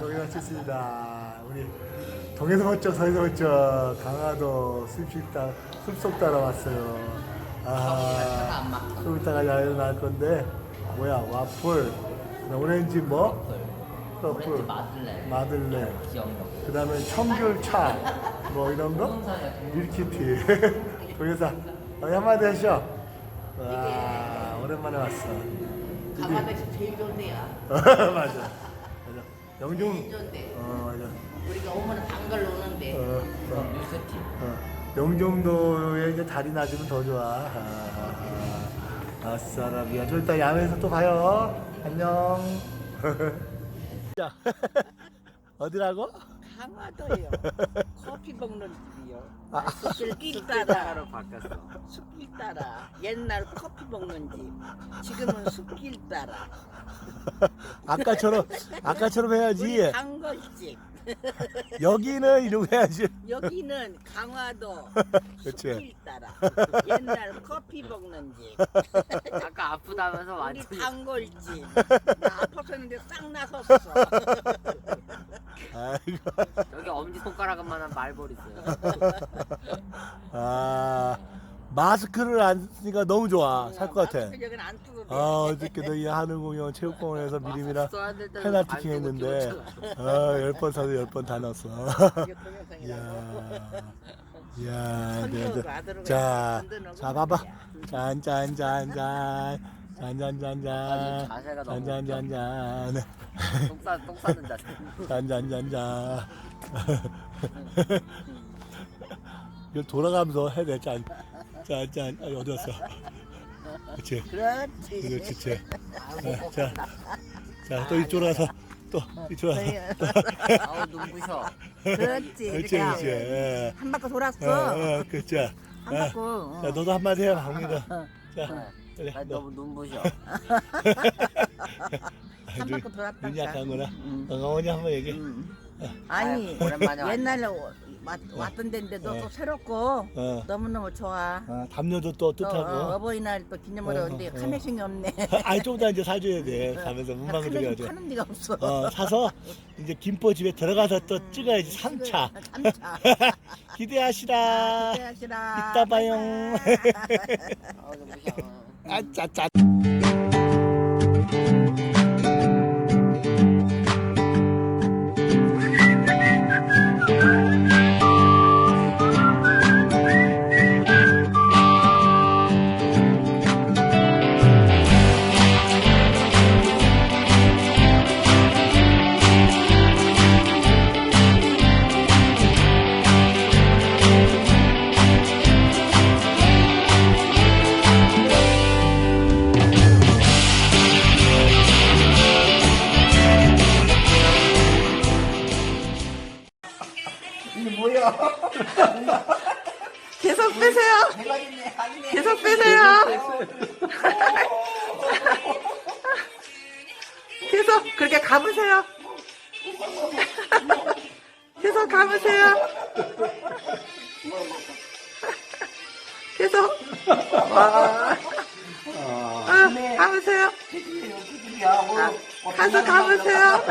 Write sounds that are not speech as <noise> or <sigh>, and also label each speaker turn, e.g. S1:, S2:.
S1: 동해서 찍습니다. 우리 동해서 멋쩍 서해서 멋쩍 강화도 숲식당 숲속 따라왔어요. 아, 좀 이따가 야외로 나갈 건데 뭐야 와플, 오렌지 뭐? 커플,
S2: 마들렌.
S1: 마들렌. 그 다음에 청귤차 뭐 이런 거? 밀키티. <laughs> 동해서 어, 한마디 하셔. 와 오랜만에 왔어.
S3: 강화도에서 제일 좋은데요. <laughs>
S1: 맞아.
S3: 제일 좋은데.
S1: 어, 맞아.
S3: 우리가 오면 단걸
S1: 어,
S3: 노는데.
S1: 어,
S2: 뉴스티.
S1: 어. 영종도에 이제 달이 낮으면 더 좋아. 아, 아, 아. 아싸라비야. 저 이따 야외에서 또 봐요. 안녕. <laughs> 자, <laughs> 어디라고?
S3: 강화도요. <laughs> 커피 먹는 집이요.
S1: 아.
S3: 숲길 따라.
S2: 바뀌었어.
S3: 숲길 따라. 옛날 커피 먹는 집. 지금은 숲길 따라.
S1: 아까처럼, 아까처럼
S3: 우리
S1: 해야지.
S3: 단걸집. <laughs>
S1: 여기는 이러고 해야지.
S3: 여기는 강화도 <laughs>
S1: 그치.
S3: 숲길 따라. 옛날 커피 먹는 집.
S2: 아까 아프다면서
S3: 우리
S2: 완전.
S3: 단걸집. 나 아파서 했는데 싹 나섰어.
S1: 아이고.
S2: 여기 엄지 손가락만한 말벌 있어요. <laughs>
S1: 아, 마스크를 안 쓰니까 너무 좋아. 살 것 같아.
S3: 마스크 여기는 안 뜯어도 돼.
S1: 아, 어저께도 이 하늘공연 체육공원에서 미림이랑 페널티킹 했는데,
S2: 뛰었잖아.
S1: 아, 열번 사서 열번 다 넣었어. 이야, 이야, 네, 네. 자, 자, 봐봐.
S3: 거야.
S1: 짠, 짠, 짠, 짠. 짠.
S2: 자세가 너무
S1: 짠, 짠.
S2: 똥 싸, 똥 싸는 자세.
S1: 짠, 짠. 이거 돌아가면서 해야 돼, 짠. 짠, 짠. 아, 어디 갔어? 그치.
S3: 그렇지.
S1: 이거 주체. 아, 자, 자, 또 이쪽으로 와서, 또 이쪽으로 와서.
S2: 아우 눈부셔.
S3: 그렇지.
S1: 그렇지,
S3: 이렇게
S1: 그렇지. 예.
S3: 한 바퀴
S1: 어,
S3: 돌았어.
S1: 어, 그렇지.
S3: 한
S1: 아,
S3: 바퀴. 어.
S1: 자, 너도 한마디 해, 박민아. 자,
S2: 네. 나
S1: 너.
S2: 너무 눈부셔.
S3: 한
S1: 눈-
S3: 바퀴 돌았다.
S1: 눈이 약한 거나?
S3: 음.
S1: 어, 어머니 한번 얘기해.
S3: 음.
S2: 아유,
S3: 아니
S2: 오랜만에 왔네.
S3: 옛날에 오- 왔, 왔던 데인데도
S1: 어.
S3: 또 새롭고
S1: 어.
S3: 너무너무 좋아.
S1: 아, 담요도
S3: 또또
S1: 뜻하고.
S3: 어, 어버이날 또 기념으로
S1: 어,
S3: 오는데
S1: 어.
S3: 카네싱이 없네. <laughs>
S1: 아니, 좀 더 이제 사줘야 돼. 가면서
S3: 나
S1: 문방구
S3: 카네싱
S1: 들어가죠.
S3: 파는 데가 없어.
S1: 어, 사서 이제 김포 집에 들어가서 또 찍어야지, 3차.
S3: 3차. <laughs>
S1: 기대하시라.
S3: 기대하시라.
S1: 이따 봐요. <laughs>
S2: 아우 눈부셔. 哎，咋咋。
S1: 아, 짜, 짜.
S3: 계속 빼세요. 계속 빼세요. <laughs> 계속 그렇게 감으세요. <laughs> 계속 감으세요. <laughs> 계속. 와. 아, 감으세요. 아, 가서 감으세요.